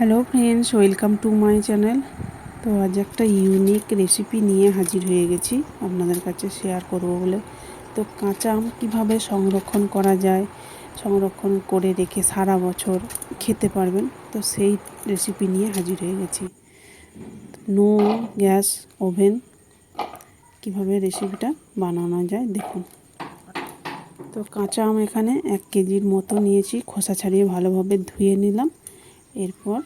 Hello friends welcome to my channel তো আজ একটা ইউনিক রেসিপি নিয়ে হাজির হয়ে গেছি। আপনাদের কাছে শেয়ার করব বলে। তো কাঁচা আম কীভাবে সংরক্ষণ করা যায়, সংরক্ষণ করে রেখে সারা বছর খেতে পারবেন, তো সেই রেসিপি নিয়ে হাজির হয়ে গেছি। নো গ্যাস, ওভেন, কীভাবে রেসিপিটা বানানো যায় দেখুন। তো কাঁচা আম এখানে এক কেজির মতো নিয়েছি, খোসা ছাড়িয়ে ভালোভাবে ধুয়ে নিলাম। এরপর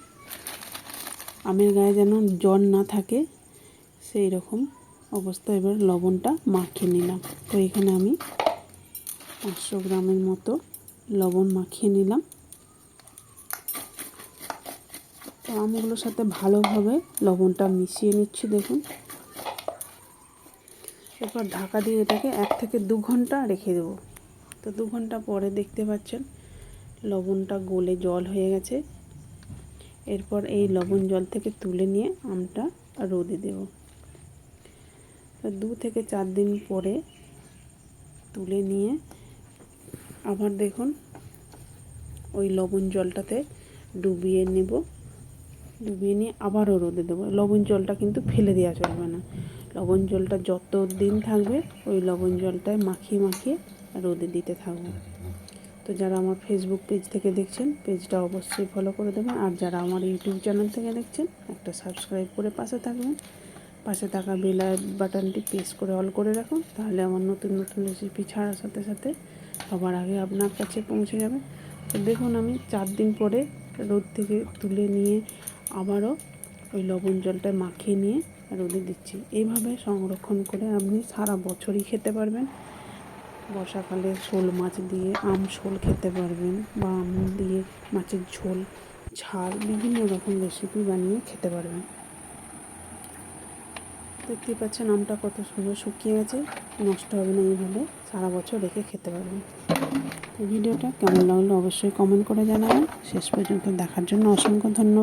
আমের গায়ে যেন জল না থাকে, সেই রকম অবস্থা। এবার লবণটা মাখিয়ে নিলাম। তো এখানে আমি পাঁচশো গ্রামের মতো লবণ মাখিয়ে নিলাম। তো আমগুলোর সাথে ভালোভাবে লবণটা মিশিয়ে নিচ্ছি, দেখুন। এরপর ঢাকা দিয়ে এটাকে এক থেকে দু ঘণ্টা রেখে দেবো। তো দু ঘণ্টা পরে দেখতে পাচ্ছেন, লবণটা গলে জল হয়ে গেছে। এরপর এই লবণ জল থেকে তুলে নিয়ে আমটা রোদে দেব। দু থেকে চার দিন পরে তুলে নিয়ে আবার দেখুন ওই লবণ জলটাতে ডুবিয়ে নেব। ডুবিয়ে নিয়ে আবারও রোদে দেবো। লবণ জলটা কিন্তু ফেলে দেওয়া চলবে না। লবণ জলটা যত দিন থাকবে ওই লবণ জলটায় মাখিয়ে মাখিয়ে রোদে দিতে থাকব। তো যারা আমার ফেসবুক পেজ থেকে দেখছেন পেজটা অবশ্যই ফলো করে দেবেন। আর যারা আমার ইউটিউব চ্যানেল থেকে দেখছেন, একটা সাবস্ক্রাইব করে পাশে থাকবেন। পাশে থাকা বেল বাটনটি প্রেস করে অল করে রাখুন, তাহলে আমার নতুন নতুন রেসিপি ছাড়ার সাথে সাথে সবার আগে আপনার কাছে পৌঁছে যাবে। তো দেখুন, আমি চার দিন পরে রোদ থেকে তুলে নিয়ে আবারও ওই লবণ জলটা মাখিয়ে নিয়ে রোদে দিচ্ছি। এইভাবে সংরক্ষণ করে আপনি সারা বছরই খেতে পারবেন। বর্ষাকালে শোল মাছ দিয়ে আম শোল খেতে পারবেন বা আম দিয়ে মাছের ঝোল, ঝাল, বিভিন্ন রকম রেসিপি বানিয়ে খেতে পারবেন। দেখতে পাচ্ছেন আমটা কত সুন্দর শুকিয়ে গেছে, নষ্ট হবে না এইভাবে সারা বছর রেখে খেতে পারবেন। ভিডিওটা কেমন লাগল অবশ্যই কমেন্ট করে জানাবেন। শেষ পর্যন্ত দেখার জন্য অসংখ্য ধন্যবাদ।